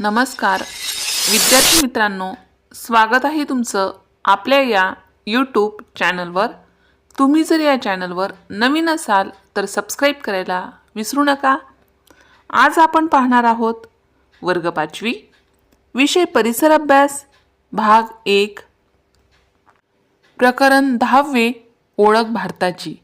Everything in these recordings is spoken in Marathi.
नमस्कार. विद्यार्थी मित्रांनो स्वागत आहे तुमचं आपल्या या यूट्यूब चॅनलवर तुम्ही जर या चॅनलवर नवीन असाल तर सबस्क्राईब करायला विसरू नका. आज आपण पाहणार आहोत वर्ग पाचवी विषय परिसर अभ्यास भाग एक. प्रकरण दहावे ओळख भारताची.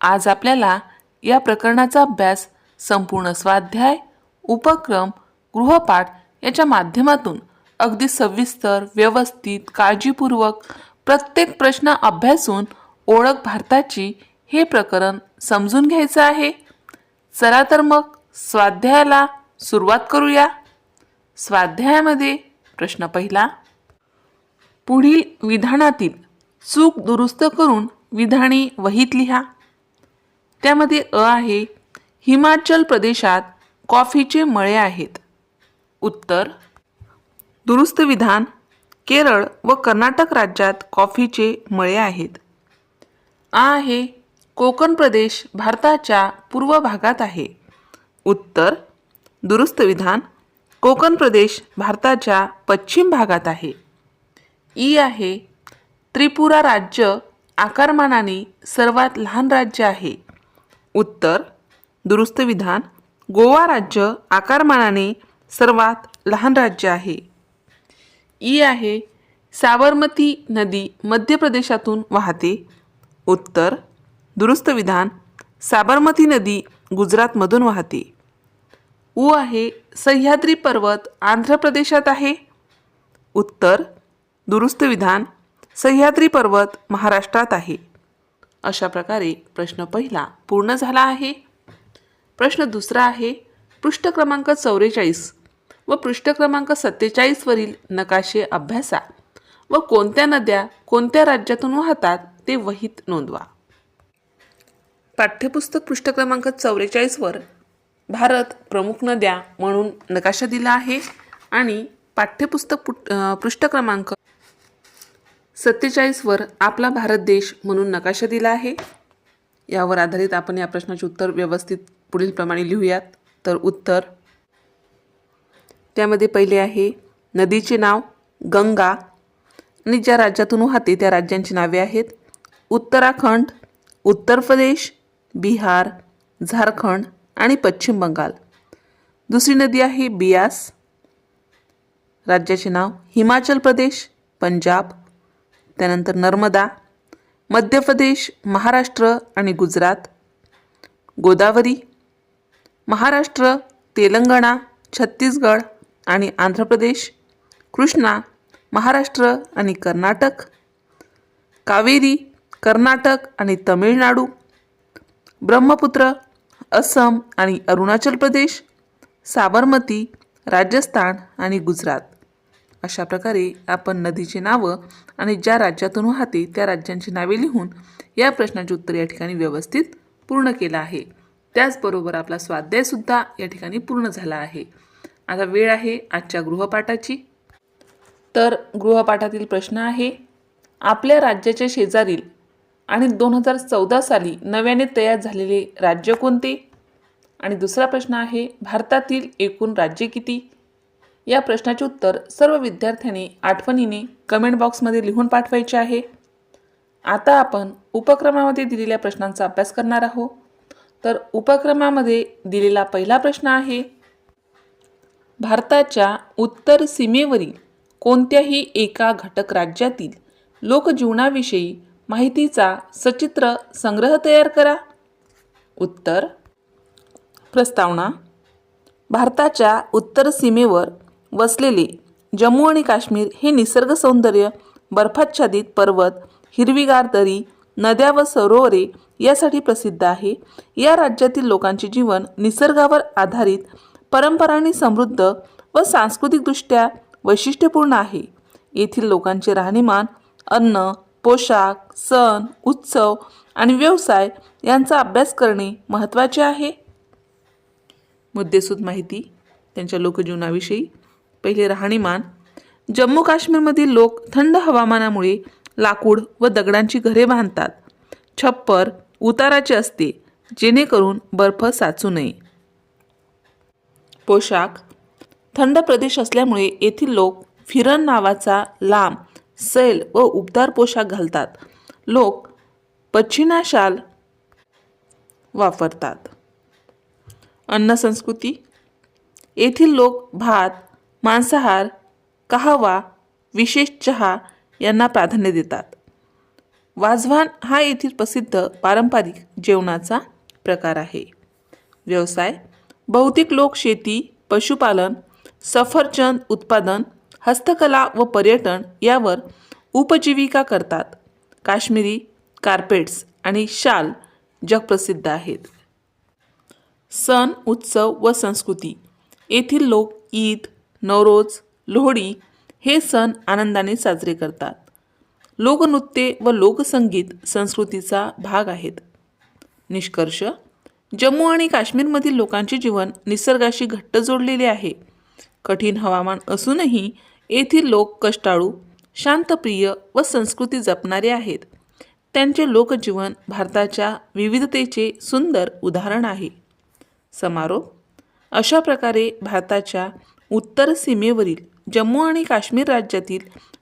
आज आपल्याला या प्रकरणाचा अभ्यास संपूर्ण स्वाध्याय उपक्रम गृहपाठ याच्या माध्यमातून अगदी सविस्तर व्यवस्थित काळजीपूर्वक प्रत्येक प्रश्न अभ्यासून ओळख भारताची हे प्रकरण समजून घ्यायचं आहे. चला तर मग स्वाध्यायाला सुरुवात करूया. स्वाध्यायामध्ये प्रश्न पहिला. पुढील विधानातील चूक दुरुस्त करून विधाने वहीत लिहा. त्यामध्ये अ आहे हिमाचल प्रदेशात कॉफीचे मळे आहेत. उत्तर दुरुस्त विधान केरळ व कर्नाटक राज्यात कॉफीचे मळे आहेत. आ आहे कोकण प्रदेश भारताच्या पूर्व भागात आहे. उत्तर दुरुस्त विधान कोकण प्रदेश भारताच्या पश्चिम भागात आहे. ई आहे त्रिपुरा राज्य आकारमानाने सर्वात लहान राज्य आहे. उत्तर दुरुस्त विधान गोवा राज्य आकारमानाने सर्वात लहान राज्य आहे. ई आहे साबरमती नदी मध्य प्रदेशातून वाहते. उत्तर दुरुस्त विधान साबरमती नदी गुजरातमधून वाहते. उ आहे सह्याद्री पर्वत आंध्र प्रदेशात आहे. उत्तर दुरुस्त विधान सह्याद्री पर्वत महाराष्ट्रात आहे. अशा प्रकारे प्रश्न पहिला पूर्ण झाला आहे. प्रश्न दुसरा आहे पृष्ठ क्रमांक चौवेचाळीस व पृष्ठ क्रमांक सत्तेचाळीसवरील नकाशे अभ्यासा. व कोणत्या नद्या कोणत्या राज्यातून वाहतात ते वहीत नोंदवा. पाठ्यपुस्तक पृष्ठ क्रमांक चौवेचाळीसवर भारत प्रमुख नद्या म्हणून नकाशा दिला आहे आणि पाठ्यपुस्तक पुट- पृष्ठ क्रमांक सत्तेचाळीसवर आपला भारत देश म्हणून नकाशा दिला आहे. यावर आधारित आपण या प्रश्नाचे उत्तर व्यवस्थित पुढील प्रमाणे लिहूयात. तर उत्तर त्यामध्ये पहिले आहे नदीचे नाव गंगा. आणि ज्या राज्यातून वाहते त्या राज्यांची नावे आहेत. उत्तराखंड उत्तर प्रदेश बिहार झारखंड आणि पश्चिम बंगाल. दुसरी नदी आहे बियास. राज्याचे नाव हिमाचल प्रदेश पंजाब. त्यानंतर नर्मदा मध्य प्रदेश महाराष्ट्र आणि गुजरात. गोदावरी महाराष्ट्र तेलंगणा छत्तीसगड आणि आंध्र प्रदेश कृष्णा महाराष्ट्र आणि कर्नाटक कावेरी कर्नाटक आणि तमिळनाडू ब्रह्मपुत्र असम आणि अरुणाचल प्रदेश साबरमती राजस्थान आणि गुजरात. अशा प्रकारे आपण नदीची नावं आणि ज्या राज्यातून वाहते त्या राज्यांची नावे लिहून या प्रश्नाचे उत्तर या ठिकाणी व्यवस्थित पूर्ण केलं आहे. त्याचबरोबर आपला स्वाध्यायसुद्धा या ठिकाणी पूर्ण झाला आहे. आता वेळ आहे आजच्या गृहपाठाची. तर गृहपाठातील प्रश्न आहे आपल्या राज्याच्या शेजारील आणि दोन हजार चौदा साली नव्याने तयार झालेले राज्य कोणते? आणि दुसरा प्रश्न आहे भारतातील एकूण राज्य किती? या प्रश्नाचे उत्तर सर्व विद्यार्थ्यांनी आठवणीने कमेंट बॉक्समध्ये लिहून पाठवायचे आहे. आता आपण उपक्रमामध्ये दिलेल्या प्रश्नांचा अभ्यास करणार आहोत. तर उपक्रमामध्ये दिलेला पहिला प्रश्न आहे भारताच्या उत्तर सीमेवरील कोणत्याही एका घटक राज्यातील लोकजीवनाविषयी माहितीचा सचित्र संग्रह तयार करा. उत्तर. प्रस्तावना. भारताच्या उत्तर सीमेवर वसलेले जम्मू आणि काश्मीर हे निसर्ग सौंदर्य बर्फाच्छादित पर्वत हिरवीगार दरी नद्या व सरोवरे यासाठी प्रसिद्ध आहे. या राज्यातील लोकांचे जीवन निसर्गावर आधारित परंपरांनी समृद्ध व सांस्कृतिकदृष्ट्या वैशिष्ट्यपूर्ण आहे. येथील लोकांचे राहणीमान अन्न पोशाख सण उत्सव आणि व्यवसाय यांचा अभ्यास करणे महत्त्वाचे आहे. मुद्देसूद माहिती त्यांच्या लोकजीवनाविषयी. पहिले राहणीमान. जम्मू काश्मीरमधील लोक थंड हवामानामुळे लाकूड व दगडांची घरे बांधतात. छप्पर उताराचे असते जेणेकरून बर्फ साचू नये. पोशाख थंड प्रदेश असल्यामुळे येथील लोक फिरन नावाचा लांब सैल व उबदार पोशाख घालतात. लोक पच्छिना शाल वापरतात. अन्न संस्कृती. येथील लोक भात मांसाहार कहावा विशेष चहा यांना प्राधान्य देतात. वाजवान हा येथील प्रसिद्ध पारंपरिक जेवणाचा प्रकार आहे. व्यवसाय. बहुतेक लोक शेती पशुपालन सफरचंद उत्पादन हस्तकला व पर्यटन यावर उपजीविका करतात. काश्मीरी कार्पेट्स आणि शाल जगप्रसिद्ध आहेत. सण उत्सव व संस्कृती येथील लोक ईद नवरोज लोहडी हे सण आनंदाने साजरे करतात. लोकनृत्ये व लोकसंगीत संस्कृतीचा भाग आहेत. निष्कर्ष जम्मू आणि काश्मीरमधील लोकांचे जीवन निसर्गाशी घट्ट जोडलेले आहे. कठीण हवामान असूनही येथील लोक कष्टाळू शांतप्रिय व संस्कृती जपणारे आहेत. त्यांचे लोकजीवन भारताच्या विविधतेचे सुंदर उदाहरण आहे. समारोप? अशा प्रकारे भारताच्या उत्तर सीमेवरील जम्मू आणि काश्मीर राज्यातील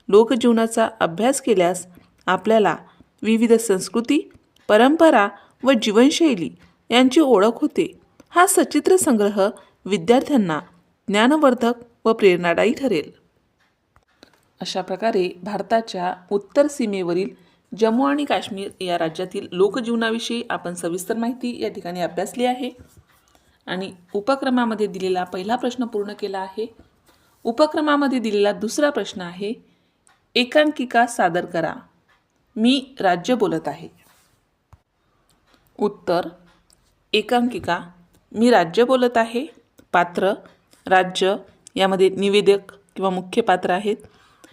लोकजीवनाचा अभ्यास केल्यास आपल्याला विविध संस्कृती परंपरा व जीवनशैली यांची ओळख होते. हा सचित्र संग्रह विद्यार्थ्यांना ज्ञानवर्धक व प्रेरणादायी ठरेल. अशा प्रकारे भारताच्या उत्तर सीमेवरील जम्मू आणि काश्मीर या राज्यातील लोकजीवनाविषयी आपण सविस्तर माहिती या ठिकाणी अभ्यासली आहे. आणि उपक्रमामध्ये दिलेला पहिला प्रश्न पूर्ण केला आहे. उपक्रमामध्ये दिलेला दुसरा प्रश्न आहे एकांकिका सादर करा. मी राज्य बोलत आहे. उत्तर एकांकिका. मी राज्य बोलत आहे. पात्र राज्य यामध्ये निवेदक किंवा मुख्य पात्र आहेत.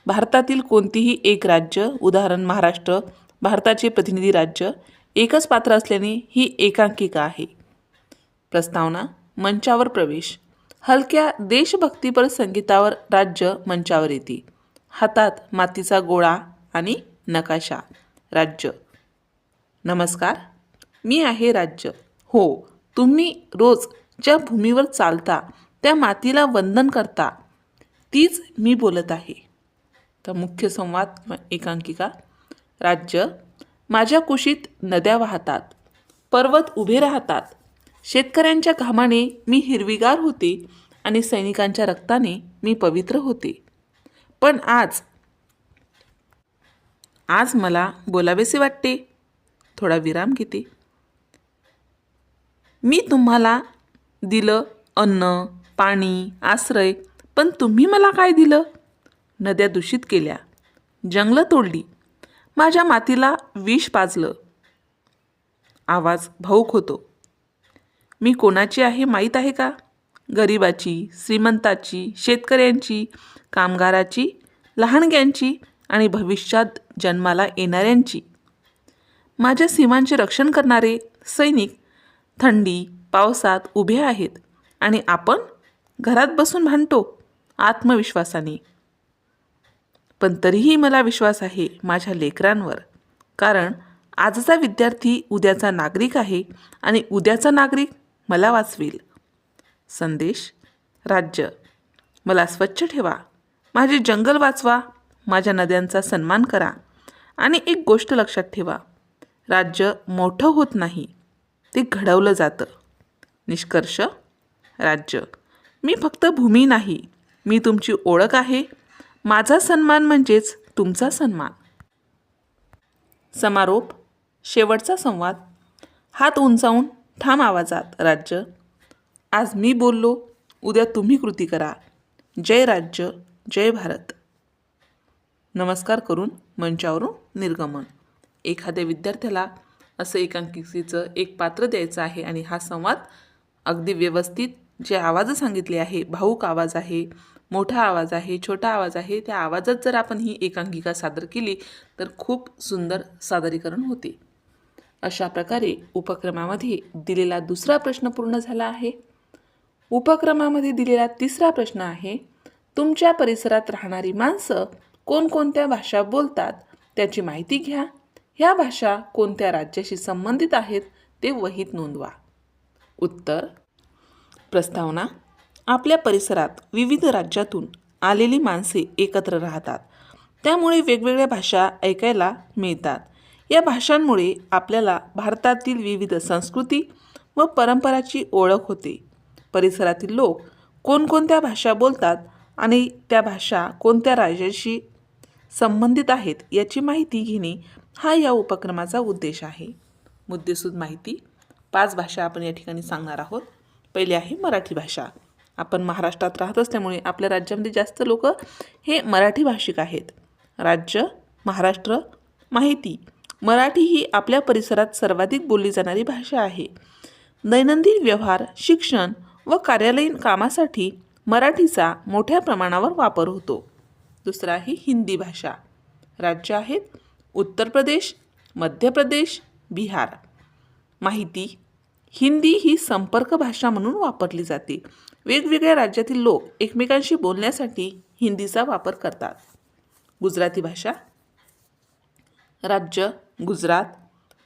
भारतातील कोणतीही एक राज्य उदाहरण महाराष्ट्र भारताचे प्रतिनिधी राज्य एकच पात्र असल्याने ही एकांकिका आहे. प्रस्तावना मंचावर प्रवेश. हलक्या देशभक्तीपर संगीतावर राज्य मंचावर येते. हातात मातीचा गोळा आणि नकाशा. राज्य. नमस्कार. मी आहे राज्य. हो तुम्ही रोज ज्या भूमीवर चालता त्या मातीला वंदन करता तीच मी बोलत आहे. तर मुख्य संवाद एकांकिका. राज्य माझ्या कुशीत नद्या वाहतात पर्वत उभे राहतात. शेतकऱ्यांच्या घामाने मी हिरवीगार होते आणि सैनिकांच्या रक्ताने मी पवित्र होते. पण आज आज मला बोलावेसे वाटते. थोडा विराम घेते. मी तुम्हाला दिलं अन्न पाणी आश्रय पण तुम्ही मला काय दिलं? नद्या दूषित केल्या. जंगलं तोडली. माझ्या मातीला विष पाजलं. आवाज भाऊक होतो. मी कोणाची आहे माहीत आहे का? गरिबाची श्रीमंताची शेतकऱ्यांची कामगाराची लहानग्यांची आणि भविष्यात जन्माला येणाऱ्यांची. माझ्या सीमांचे रक्षण करणारे सैनिक थंडी पावसात उभे आहेत आणि आपण घरात बसून भांडतो आत्मविश्वासाने. पण तरीही मला विश्वास आहे माझ्या लेकरांवर कारण आजचा विद्यार्थी उद्याचा नागरिक आहे आणि उद्याचा नागरिक मला वाचवेल. संदेश राज्य. मला स्वच्छ ठेवा. माझे जंगल वाचवा. माझ्या नद्यांचा सन्मान करा. आणि एक गोष्ट लक्षात ठेवा. राज्य मोठं होत नाही. ते घडवलं जातं. निष्कर्ष राज्य. मी फक्त भूमी नाही मी तुमची ओळख आहे. माझा सन्मान म्हणजेच तुमचा सन्मान. समारोप शेवटचा संवाद. हात उंचावून ठाम आवाजात राज्य. आज मी बोललो उद्या तुम्ही कृती करा. जय राज्य जय भारत. नमस्कार करून मंचावरून निर्गमन. एखाद्या विद्यार्थ्याला असं एकांकिकेचं एक पात्र द्यायचं आहे. आणि हा संवाद अगदी व्यवस्थित जे आवाज सांगितले आहे भाऊक आवाज आहे मोठा आवाज आहे छोटा आवाज आहे त्या आवाजात जर आपण ही एकांकिका सादर केली तर खूप सुंदर सादरीकरण होते. अशा प्रकारे उपक्रमामध्ये दिलेला दुसरा प्रश्न पूर्ण झाला आहे. उपक्रमामध्ये दिलेला तिसरा प्रश्न आहे तुमच्या परिसरात राहणारी माणसं कोणकोणत्या भाषा बोलतात? त्याची माहिती घ्या. ह्या भाषा कोणत्या राज्याशी संबंधित आहेत ते वहीत नोंदवा. उत्तर प्रस्तावना आपल्या परिसरात विविध राज्यातून आलेली माणसे एकत्र राहतात. त्यामुळे वेगवेगळ्या भाषा ऐकायला मिळतात. या भाषांमुळे आपल्याला भारतातील विविध संस्कृती व परंपराची ओळख होते. परिसरातील लोक कोणकोणत्या भाषा बोलतात आणि त्या भाषा कोणत्या राज्याशी संबंधित आहेत याची माहिती घेणे हा या उपक्रमाचा उद्देश आहे. मुद्देसूद माहिती. पाच भाषा आपण या ठिकाणी सांगणार आहोत. पहिली आहे मराठी भाषा. आपण महाराष्ट्रात राहत असल्यामुळे आपल्या राज्यामध्ये जास्त लोक हे मराठी भाषिक आहेत. राज्य महाराष्ट्र माहिती. मराठी ही आपल्या परिसरात सर्वाधिक बोलली जाणारी भाषा आहे. दैनंदिन व्यवहार शिक्षण व कार्यालयीन कामासाठी मराठीचा मोठ्या प्रमाणावर वापर होतो. दुसरा आहे हिंदी भाषा. राज्य आहेत उत्तर प्रदेश मध्य प्रदेश बिहार. माहिती हिंदी ही संपर्क भाषा म्हणून वापरली जाते. वेगवेगळ्या राज्यातील लोक एकमेकांशी बोलण्यासाठी हिंदीचा वापर करतात. गुजराती भाषा. राज्य गुजरात.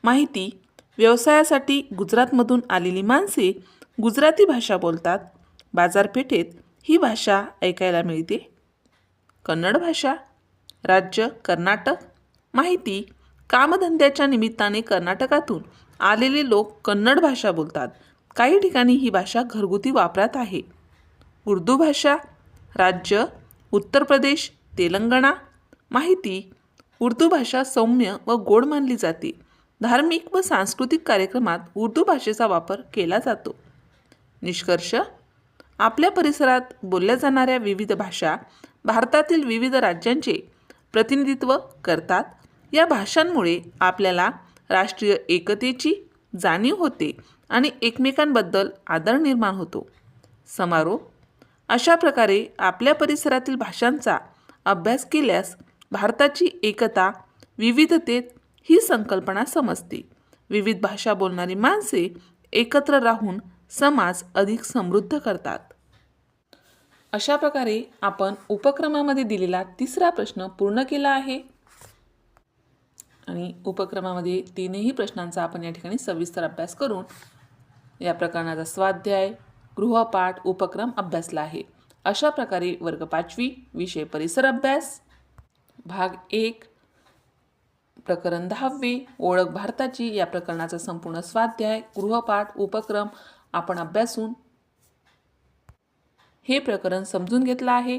माहिती व्यवसायासाठी गुजरातमधून आलेली माणसे गुजराती भाषा बोलतात. बाजारपेठेत ही भाषा ऐकायला मिळते. कन्नड भाषा. राज्य कर्नाटक. माहिती कामधंद्याच्या निमित्ताने कर्नाटकातून आलेले लोक कन्नड भाषा बोलतात. काही ठिकाणी ही भाषा घरगुती वापरात आहे. उर्दू भाषा राज्य उत्तर प्रदेश तेलंगणा माहिती उर्दू भाषा सौम्य व गोड मानली जाते. धार्मिक व सांस्कृतिक कार्यक्रमात उर्दू भाषेचा वापर केला जातो. निष्कर्ष आपल्या परिसरात बोलल्या जाणाऱ्या विविध भाषा भारतातील विविध राज्यांचे प्रतिनिधित्व करतात या भाषांमुळे आपल्याला राष्ट्रीय एकतेची जाणीव होते आणि एकमेकांबद्दल आदर निर्माण होतो. समारोप अशा प्रकारे आपल्या परिसरातील भाषांचा अभ्यास केल्यास भारताची एकता विविधतेत ही संकल्पना समजते. विविध भाषा बोलणारी माणसे एकत्र राहून समाज अधिक समृद्ध करतात. अशा प्रकारे आपण उपक्रमामध्ये दिलेला तिसरा प्रश्न पूर्ण केला आहे. आणि उपक्रमामध्ये तीनही प्रश्नांचा आपण या ठिकाणी सविस्तर अभ्यास करून या प्रकरणाचा स्वाध्याय गृहपाठ उपक्रम अभ्यासला आहे. अशा प्रकारे वर्ग पाचवी विषय परिसर अभ्यास भाग एक प्रकरण दहावे ओळख भारताची या प्रकरणाचा संपूर्ण स्वाध्याय गृहपाठ उपक्रम आपण अभ्यासून हे प्रकरण समजून घेतलं आहे.